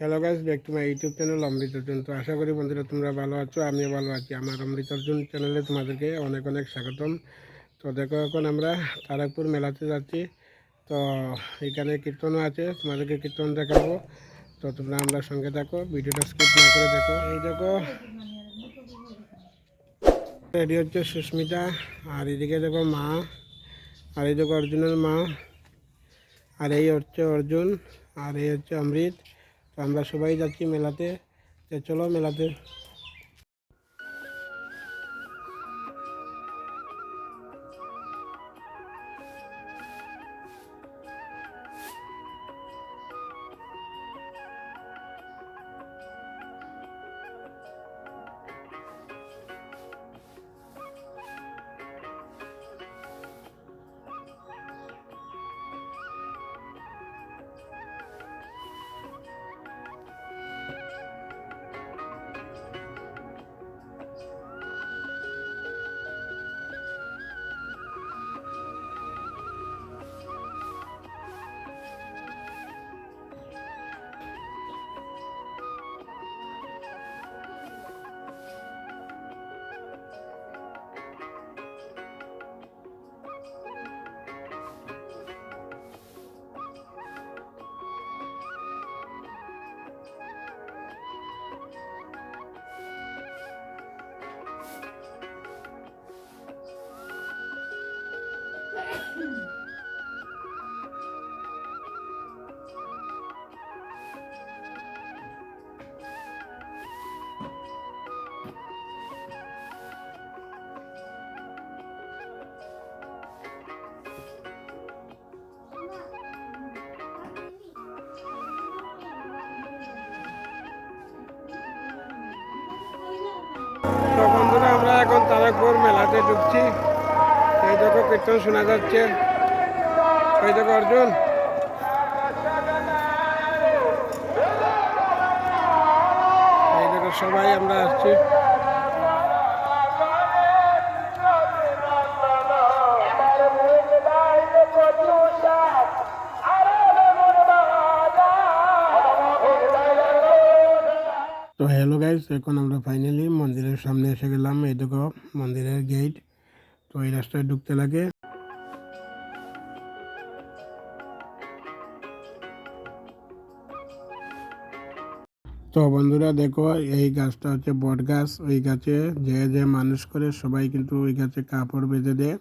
Hello guys back to my YouTube channel Amrit Arjun তো আশা করি বন্ধুরা তোমরা ভালো আছো, আমিও ভালো আছি। আমার অমৃত অর্জুন চ্যানেলে তোমাদেরকে অনেক অনেক স্বাগতম। তো দেখো, এখন আমরা তারাকপুর মেলাতে যাচ্ছি। তো এখানে কীর্তনও আছে, তোমাদেরকে কীর্তন দেখাবো। তো তোমরা আমরা সঙ্গে থাকো, ভিডিওটা স্কিপ না করে দেখো। এই দেখো রেডি হচ্ছে সুস্মিতা, আর এদিকে দেখো মা, আর এই দেখো অর্জুনের মা, আর এই হচ্ছে অর্জুন, আর এই হচ্ছে অমৃত। আমরা সবাই যাচ্ছি মেলাতে তো চলো মেলাতে। তো বন্ধুরা আমরা এখন তারাকপুর মেলাতে ঢুকছি। কীর্তন শোনা যাচ্ছে। এই দেখো অর্জুন। এই দেখো সবাই আমরা আসছি। তো হ্যালো গাইস এখন আমরা ফাইনালি মন্দিরের সামনে এসে গেলাম। এই দেখো মন্দিরের গেট তো এই রাস্তায় ঢুকতে লাগে। তো বন্ধুরা দেখো, এই গাছটা হচ্ছে বট গাছ। ওই গাছে যে যে মানুষ করে সবাই কিন্তু ওই গাছে কাপড় বেঁধে দেয়।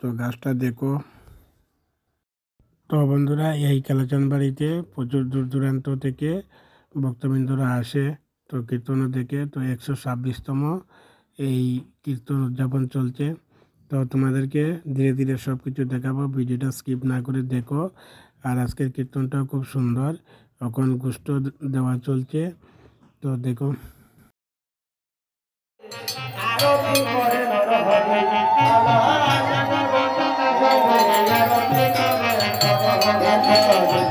তো গাছটা দেখো। তো বন্ধুরা, এই কালাচান বাড়িতে প্রচুর দূর দূরান্ত থেকে ভক্তবৃন্দরা আসে। তো কীর্তন দেখে, তো একশো ছাব্বিশতম এই কীর্তন উদযাপন চলছে। তো তোমাদেরকে ধীরে ধীরে সব কিছু দেখাবো, ভিডিওটা স্কিপ না করে দেখো। আর আজকের কীর্তনটাও খুব সুন্দর, এখন গুষ্ট দেওয়া চলছে। তো দেখো। বস্ত্র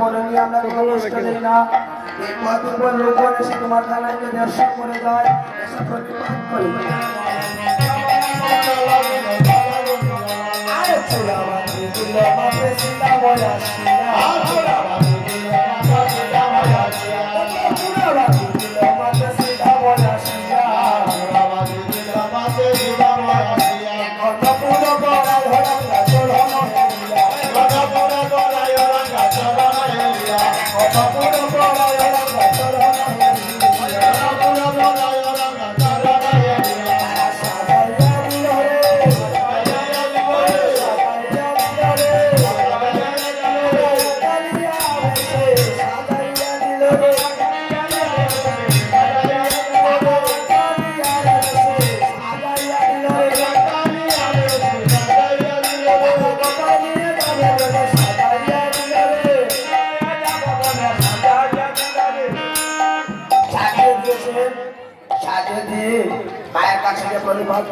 বলে নিয়ে আমরা কোনো কষ্ট নেই না। এই কদিন পর লোকজন এসে তোমার থানাকে দর্শন করে যায়। এসে প্রতিবাদ করে। আরে চলে আমার বলা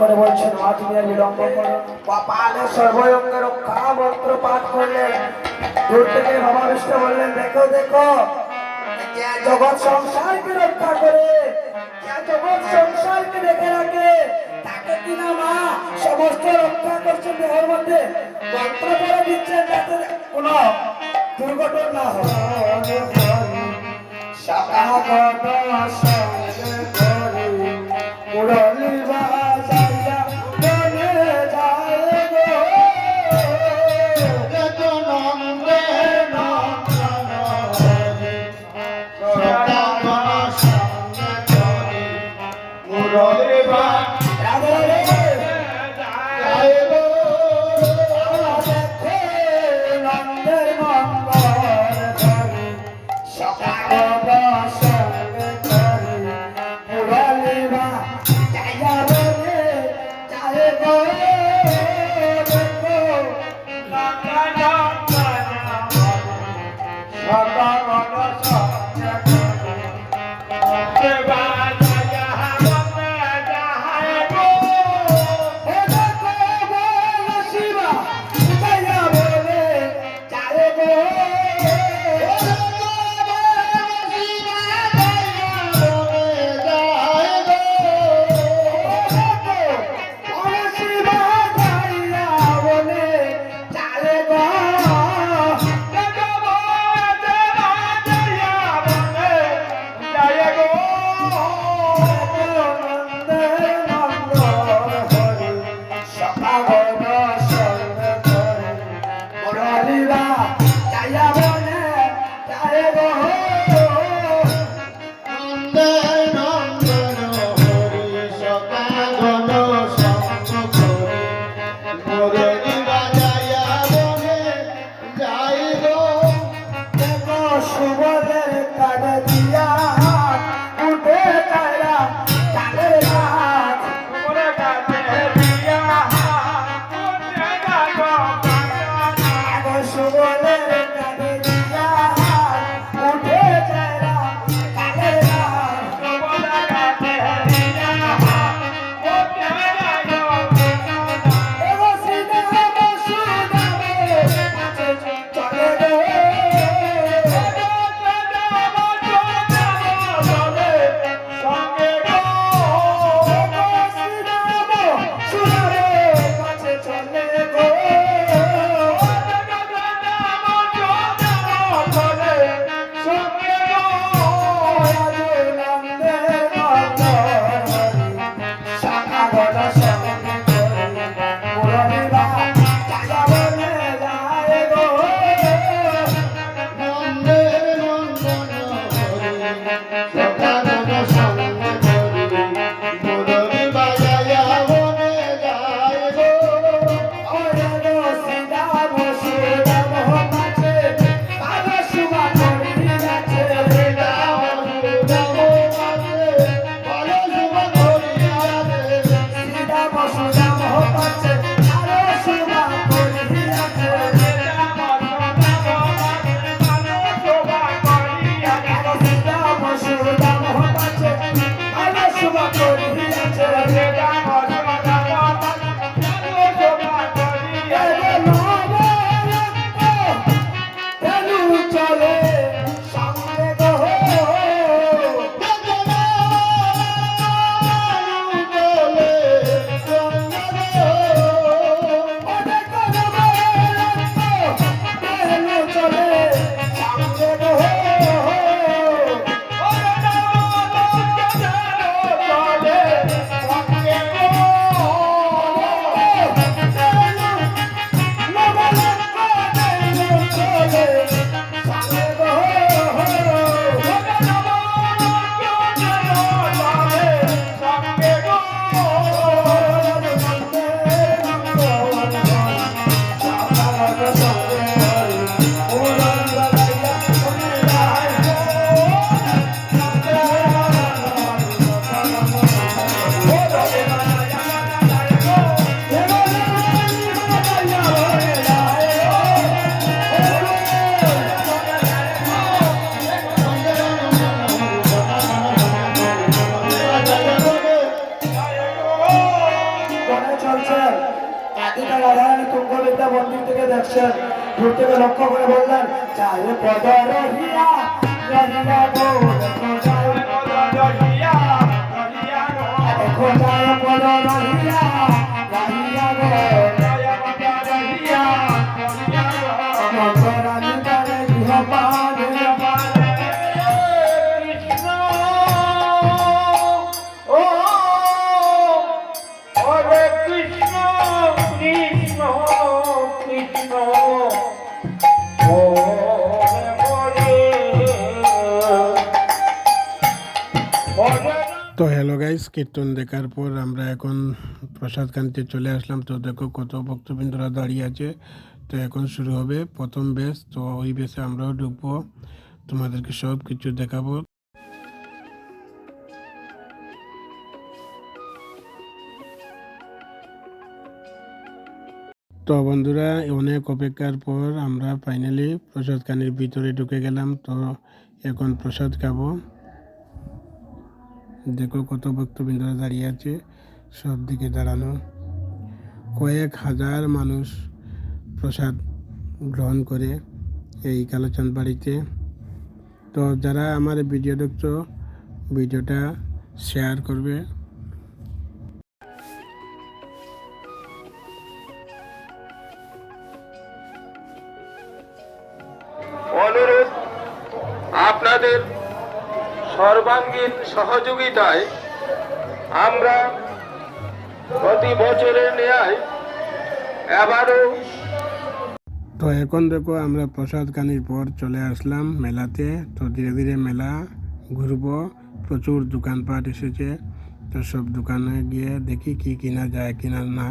করে বলছেন মা তুমি আর বিলম্ব করো। কপালে সর্বয়ঙ্গে রক্ষা মন্ত্র পাঠ করলেন। দূর থেকে ভাবাবিষ্ট বললেন, দেখো দেখো জগৎ সংসারকে রক্ষা করে জগৎ সংসারকে দেখে রাখে, তাকে কিনা মা সমস্ত রক্ষা করছেন দেহের মধ্যে। মন্ত্র করে দিচ্ছেন যাতে কোনো দুর্ঘটনা না হয়। সকাগত সঙ্গে করে चाल पदर हिला गंगा তো হ্যালো গাইস কীর্তন দেখার পর আমরা এখন প্রসাদ কান্তি চলে আসলাম। তো দেখো কত ভক্তবৃন্দরা দাঁড়িয়ে আছে। তো এখন শুরু হবে প্রথম বেস তো ওই বেসে আমরাও ঢুকবো। তোমাদেরকে সব কিছু দেখাবো। তো বন্ধুরা, অনেক অপেক্ষার পর আমরা ফাইনালি প্রসাদ কানির ভিতরে ঢুকে গেলাম। তো এখন প্রসাদ খাব। দেখো কত ভক্তবৃন্দরা দাঁড়িয়ে আছে, সব দিকে দাঁড়ানো। কয়েক হাজার মানুষ প্রসাদ গ্রহণ করে এই কালোচাঁদ বাড়িতে। তো যারা আমার ভিডিও দেখছ, ভিডিওটা শেয়ার করবে। সর্বাঙ্গীন সহযোগিতায় আমরা প্রতি বছরের ন্যায় এবারও তো এখন দেখো আমরা প্রসাদ কানির পর চলে আসলাম মেলাতে। তো ধীরে ধীরে মেলা ঘুরবো। প্রচুর দোকানপাট এসেছে। তো সব দোকানে গিয়ে দেখি কি কিনা যায়, কিনা না।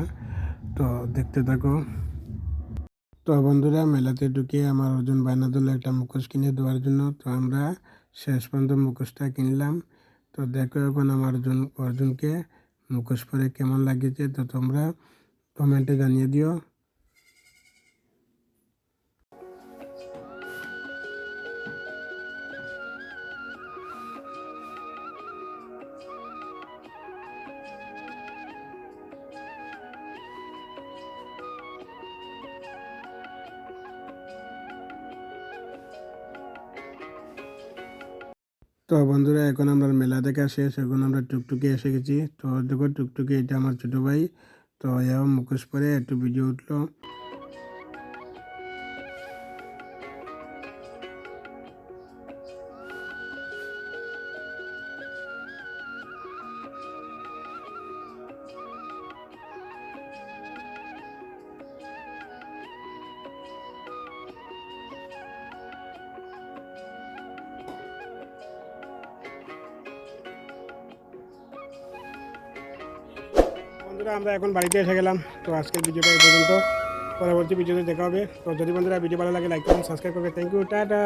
তো দেখতে থাকো। তো বন্ধুরা, মেলাতে ঢুকে আমার অর্জুন বায়না দিল একটা মুখোশ কিনে দেওয়ার জন্য। তো আমরা শেষ পর্যন্ত মুখোশটা কিনলাম। তো দেখো এখন আমার অর্জুন অর্জুনকে মুখোশ পরে কেমন লাগিয়েছে তো তোমরা কমেন্টে জানিয়ে দিও। তো বন্ধুরা, এখন আমরা মেলা দেখা শেষ এখন আমরা টুকটুকি এসে গেছি। তো দেখো, টুকটুকি এটা আমার ছোটো ভাই। তো এও মুখোশ পরে একটু ভিডিও উঠল। বন্ধুরা, আমরা এখন বাড়িতে এসে গেলাম। তো আজকের ভিডিওটা এই পর্যন্ত। পরবর্তী ভিডিওতে দেখা হবে। তো যদি বন্ধুরা ভিডিও ভালো লাগে লাইক করুন সাবস্ক্রাইব করবে থ্যাংক ইউ টাটা।